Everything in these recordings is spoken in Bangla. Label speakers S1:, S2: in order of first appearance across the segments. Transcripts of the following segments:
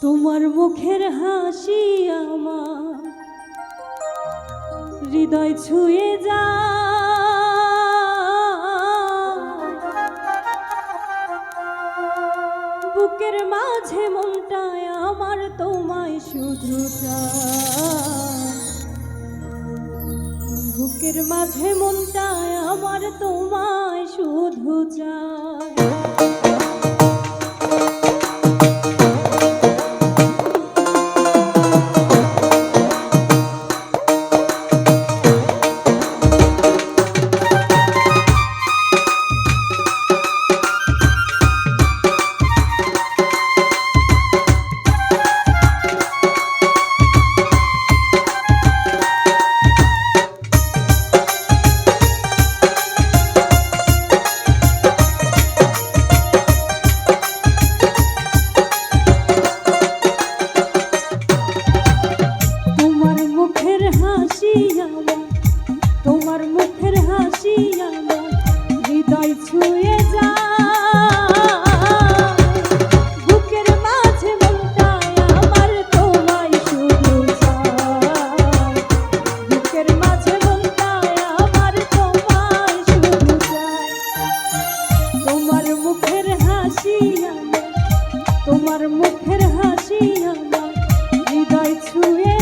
S1: তোমার মুখের হাসি আমার। হৃদয় ছুঁয়ে যা। বুকের মাঝে মনটায় আমার তোমায় শুধু বুকের মাঝে মনটায় আমার তোমায় শুধু চা। মুখের হাসি আমার হৃদয় ছুঁয়ে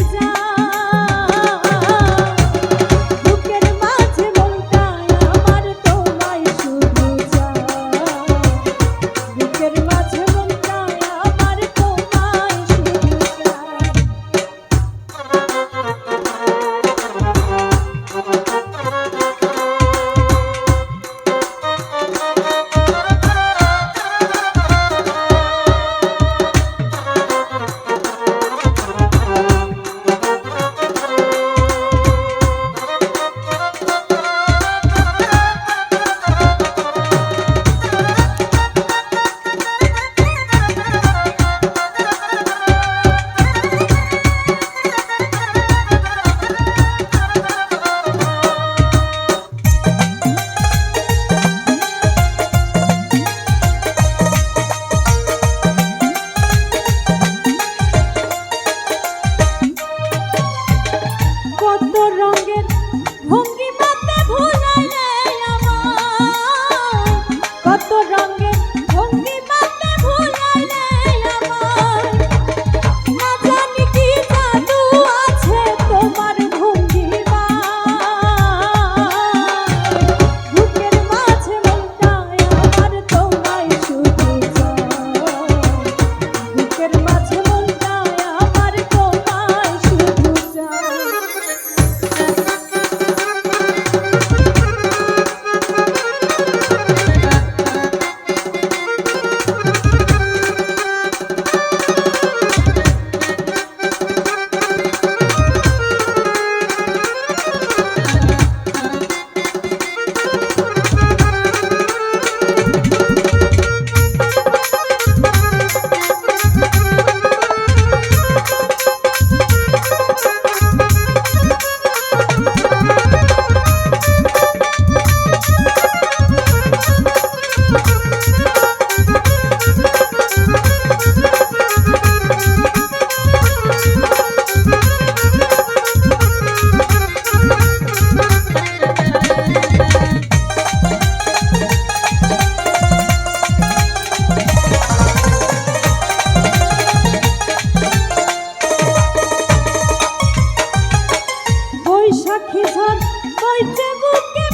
S1: হইতে বুকে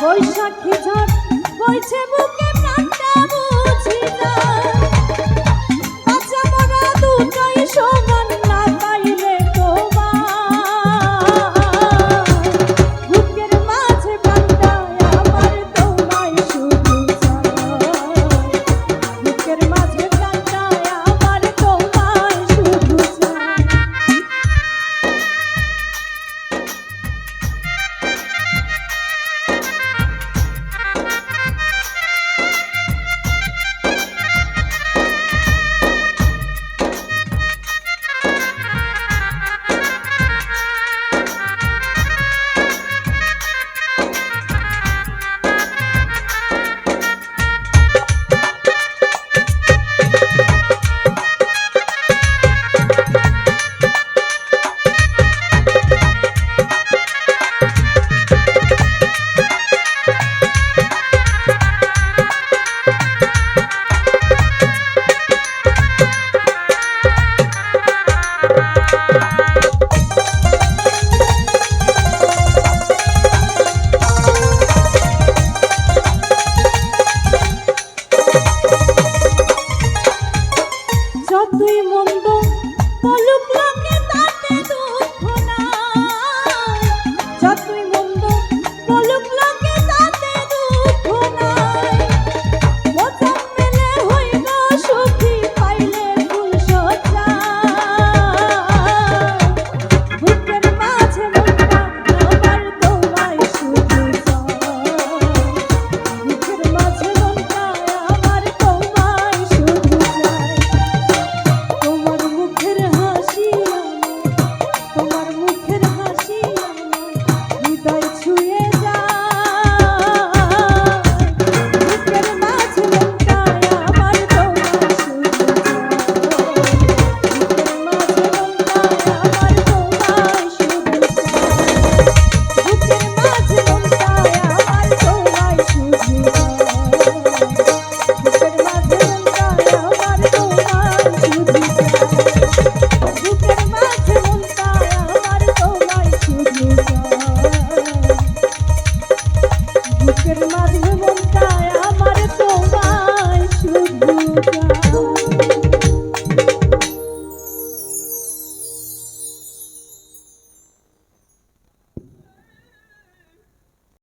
S1: বৈশাখী ঝড় বইছে